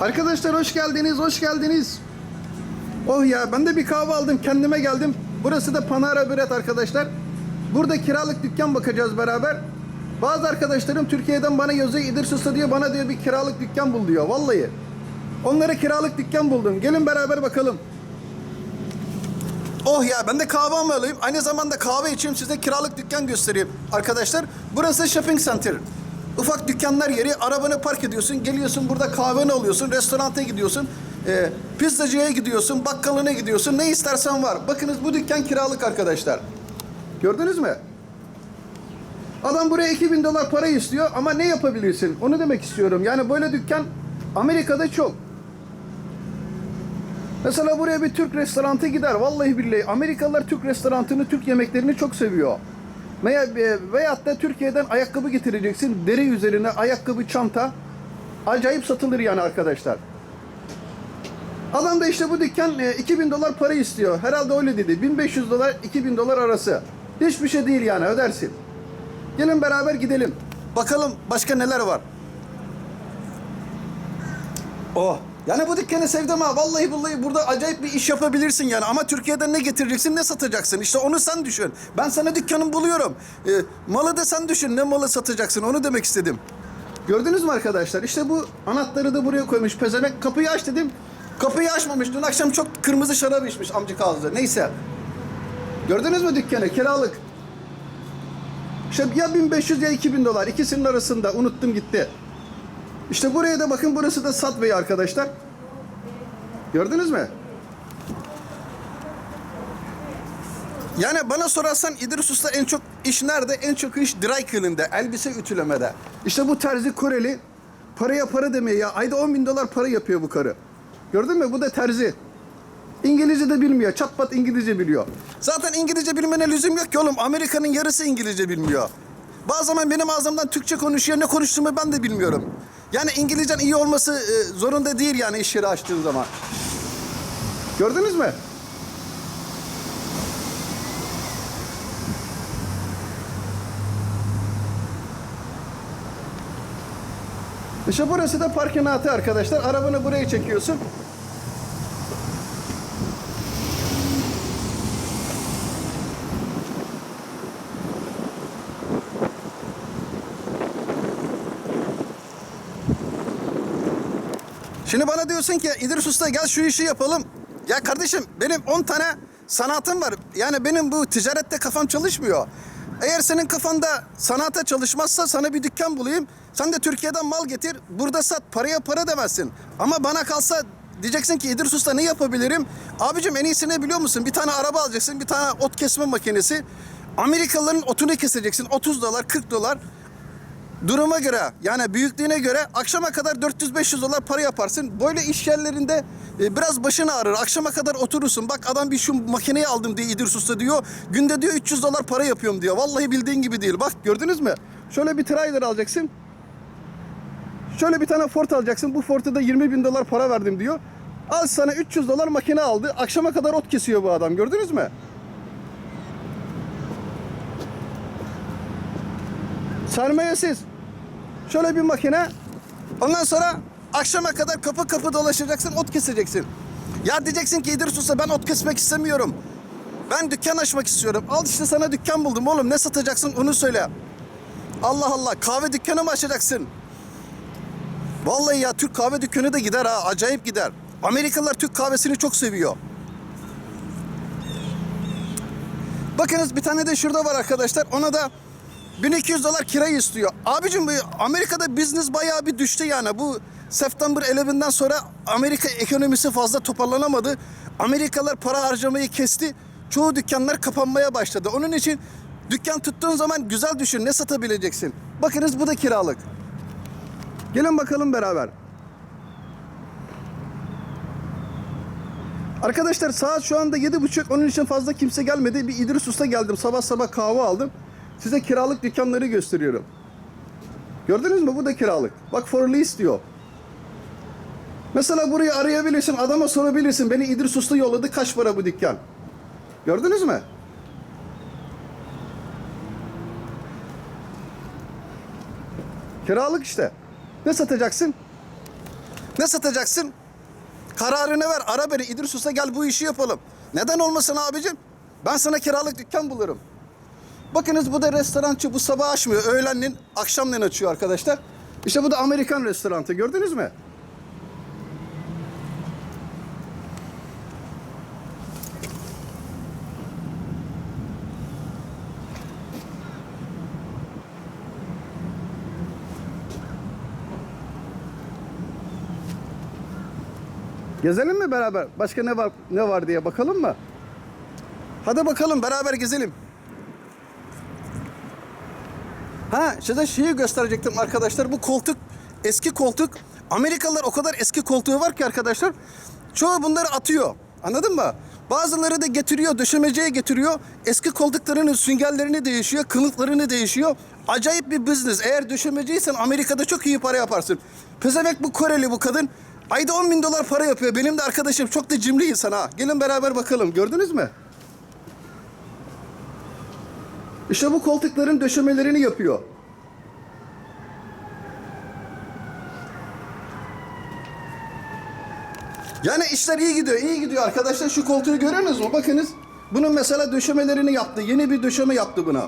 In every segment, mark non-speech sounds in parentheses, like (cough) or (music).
Arkadaşlar hoş geldiniz, hoş geldiniz. Oh ya ben de bir kahve aldım, kendime geldim. Burası da Panara Büret arkadaşlar. Burada kiralık dükkan bakacağız beraber. Bazı arkadaşlarım Türkiye'den bana yazıyor, İdir Usta diyor, bana diyor bir kiralık dükkan bul diyor. Vallahi. Onlara kiralık dükkan buldum. Gelin beraber bakalım. Oh ya ben de kahve alayım. Aynı zamanda kahve içeyim size kiralık dükkan göstereyim arkadaşlar. Burası shopping center. Ufak dükkanlar yeri. Arabanı park ediyorsun. Geliyorsun burada kahveni alıyorsun. Restoranta gidiyorsun. E, pizzacıya gidiyorsun. Bakkalına gidiyorsun. Ne istersen var. Bakınız bu dükkan kiralık arkadaşlar. Gördünüz mü? Adam buraya 2000 dolar para istiyor ama ne yapabilirsin? Onu demek istiyorum. Yani böyle dükkan Amerika'da çok. Mesela buraya bir Türk restorantı gider. Vallahi billahi Amerikalılar Türk restorantını, Türk yemeklerini çok seviyor. Veya, e, veyahut da Türkiye'den ayakkabı getireceksin. Deri üzerine ayakkabı, çanta. Acayip satılır yani arkadaşlar. Adam da işte bu dükkan e, 2000 dolar para istiyor. Herhalde öyle dedi. 1500 dolar 2000 dolar arası. Hiçbir şey değil yani ödersin. Gelin beraber gidelim. Bakalım başka neler var. Oh. Yani bu dükkanı sevdim ha. Vallahi billahi burada acayip bir iş yapabilirsin yani. Ama Türkiye'den ne getireceksin, ne satacaksın? İşte onu sen düşün. Ben sana dükkanı buluyorum. Ee, malı da sen düşün. Ne malı satacaksın? Onu demek istedim. Gördünüz mü arkadaşlar? İşte bu anahtarı da buraya koymuş. Pezemek kapıyı aç dedim. Kapıyı açmamış. Dün akşam çok kırmızı şarap içmiş amcık ağzı. Neyse. Gördünüz mü dükkanı? Kiralık. İşte ya 1500 ya 2000 dolar. İkisinin arasında. Unuttum gitti. İşte buraya da bakın burası da Subway arkadaşlar. Gördünüz mü? Yani bana sorarsan İdris Usta en çok iş nerede? En çok iş dry cleaning'de, elbise ütülemede. İşte bu terzi Koreli paraya para demeye ya. Ayda 10 bin dolar para yapıyor bu karı. Gördün mü? Bu da terzi. İngilizce de bilmiyor. Çat İngilizce biliyor. Zaten İngilizce bilmene lüzum yok ki oğlum. Amerika'nın yarısı İngilizce bilmiyor. Zaman benim ağzımdan Türkçe konuşuyor. Ne konuştuğumu ben de bilmiyorum. Yani İngilizcen iyi olması e, zorunda değil yani iş yeri açtığın zaman. Gördünüz mü? İşte burası da parkinatı arkadaşlar. Arabanı buraya çekiyorsun. Şimdi bana diyorsun ki İdris Usta gel şu işi yapalım. Ya kardeşim benim 10 tane sanatım var. Yani benim bu ticarette kafam çalışmıyor. Eğer senin kafanda sanata çalışmazsa sana bir dükkan bulayım. Sen de Türkiye'den mal getir. Burada sat. Paraya para demezsin. Ama bana kalsa diyeceksin ki İdris Usta ne yapabilirim? Abicim en iyisi ne biliyor musun? Bir tane araba alacaksın. Bir tane ot kesme makinesi. Amerikalıların otunu keseceksin. 30 dolar, 40 dolar. Duruma göre yani büyüklüğüne göre akşama kadar 400-500 dolar para yaparsın. Böyle iş yerlerinde e, biraz başın ağrır. Akşama kadar oturursun. Bak adam bir şu makineyi aldım diye İdris Usta diyor. Günde diyor 300 dolar para yapıyorum diyor. Vallahi bildiğin gibi değil. Bak gördünüz mü? Şöyle bir trailer alacaksın. Şöyle bir tane Ford alacaksın. Bu Ford'a da 20 bin dolar para verdim diyor. Al sana 300 dolar makine aldı. Akşama kadar ot kesiyor bu adam. Gördünüz mü? Sermayesiz. Şöyle bir makine. Ondan sonra akşama kadar kapı kapı dolaşacaksın, ot keseceksin. Ya diyeceksin ki İdris Usta ben ot kesmek istemiyorum. Ben dükkan açmak istiyorum. Al işte sana dükkan buldum oğlum. Ne satacaksın onu söyle. Allah Allah kahve dükkanı mı açacaksın? Vallahi ya Türk kahve dükkanı da gider ha. Acayip gider. Amerikalılar Türk kahvesini çok seviyor. Bakınız bir tane de şurada var arkadaşlar. Ona da 1200 dolar kira istiyor. Abicim Amerika'da business bayağı bir düştü yani. Bu September 11'den sonra Amerika ekonomisi fazla toparlanamadı. Amerikalılar para harcamayı kesti. Çoğu dükkanlar kapanmaya başladı. Onun için dükkan tuttuğun zaman güzel düşün. Ne satabileceksin? Bakınız bu da kiralık. Gelin bakalım beraber. Arkadaşlar saat şu anda yedi buçuk. Onun için fazla kimse gelmedi. Bir İdris Usta geldim. Sabah sabah kahve aldım. Size kiralık dükkanları gösteriyorum. Gördünüz mü? Bu da kiralık. Bak for lease diyor. Mesela burayı arayabilirsin. Adama sorabilirsin. Beni İdris Usta yolladı. Kaç para bu dükkan? Gördünüz mü? Kiralık işte. Ne satacaksın? Ne satacaksın? Kararını ver. Ara beni. İdris Usta gel bu işi yapalım. Neden olmasın abicim? Ben sana kiralık dükkan bulurum. Bakınız bu da restorançı. Bu sabah açmıyor. Öğlenleyin, akşamleyin açıyor arkadaşlar. İşte bu da Amerikan restoranı. Gördünüz mü? Gezelim mi beraber? Başka ne var ne var diye bakalım mı? Hadi bakalım beraber gezelim. Ha size şeyi gösterecektim arkadaşlar. Bu koltuk eski koltuk. Amerikalılar o kadar eski koltuğu var ki arkadaşlar. Çoğu bunları atıyor. Anladın mı? Bazıları da getiriyor, döşemeciye getiriyor. Eski koltuklarının süngerlerini değişiyor, kılıflarını değişiyor. Acayip bir business. Eğer döşemeciysen Amerika'da çok iyi para yaparsın. Pezevenk bu Koreli bu kadın. Ayda 10 bin dolar para yapıyor. Benim de arkadaşım çok da cimri insan ha. Gelin beraber bakalım. Gördünüz mü? İşte bu koltukların döşemelerini yapıyor. Yani işler iyi gidiyor, iyi gidiyor arkadaşlar. Şu koltuğu görüyorsunuz mu? Bakınız. Bunun mesela döşemelerini yaptı. Yeni bir döşeme yaptı buna.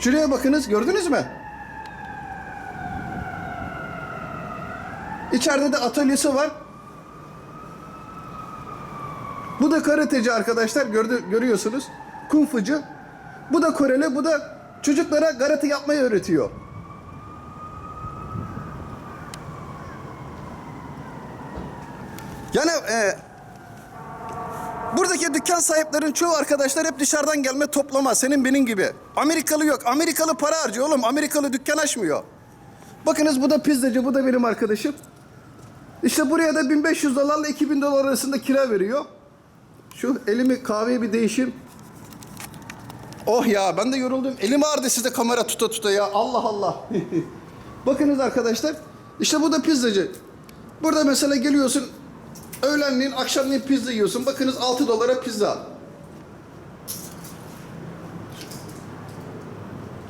Şuraya bakınız. Gördünüz mü? İçeride de atölyesi var. Bu da karateci arkadaşlar. Gördü, görüyorsunuz. Kung fucu. Bu da Koreli. Bu da çocuklara karate yapmayı öğretiyor. Yani e, buradaki dükkan sahiplerin çoğu arkadaşlar hep dışarıdan gelme toplama. Senin benim gibi. Amerikalı yok. Amerikalı para harcıyor oğlum. Amerikalı dükkan açmıyor. Bakınız bu da pizzacı. Bu da benim arkadaşım. İşte buraya da 1500 dolarla 2000 dolar arasında kira veriyor. Şu elimi kahveye bir değişim. Oh ya ben de yoruldum. Elim ağrıdı size kamera tuta tuta ya. Allah Allah. (laughs) Bakınız arkadaşlar. İşte bu da pizzacı. Burada mesela geliyorsun. Öğlenleyin akşamleyin pizza yiyorsun. Bakınız 6 dolara pizza.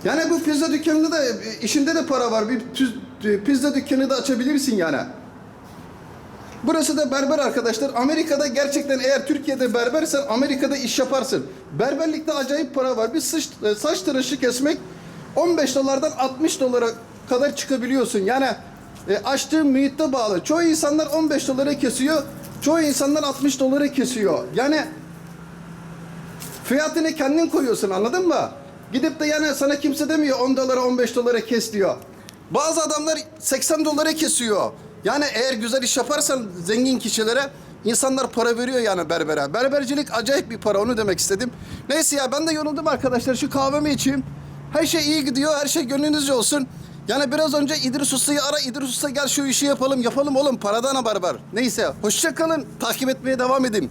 Yani bu pizza dükkanında da işinde de para var. Bir pizza dükkanı da açabilirsin yani. Burası da berber arkadaşlar. Amerika'da gerçekten eğer Türkiye'de berbersen Amerika'da iş yaparsın. Berberlikte acayip para var. Bir saç, e, saç tıraşı kesmek 15 dolardan 60 dolara kadar çıkabiliyorsun. Yani e, açtığın mühitte bağlı. Çoğu insanlar 15 dolara kesiyor. Çoğu insanlar 60 dolara kesiyor. Yani fiyatını kendin koyuyorsun anladın mı? Gidip de yani sana kimse demiyor 10 dolara 15 dolara kes diyor. Bazı adamlar 80 dolara kesiyor. Yani eğer güzel iş yaparsan zengin kişilere insanlar para veriyor yani berbere. Berbercilik acayip bir para onu demek istedim. Neyse ya ben de yoruldum arkadaşlar şu kahvemi içeyim. Her şey iyi gidiyor her şey gönlünüzce olsun. Yani biraz önce İdris Usta'yı ara İdris Usta gel şu işi yapalım yapalım oğlum paradan haber var. Neyse hoşça kalın takip etmeye devam edin.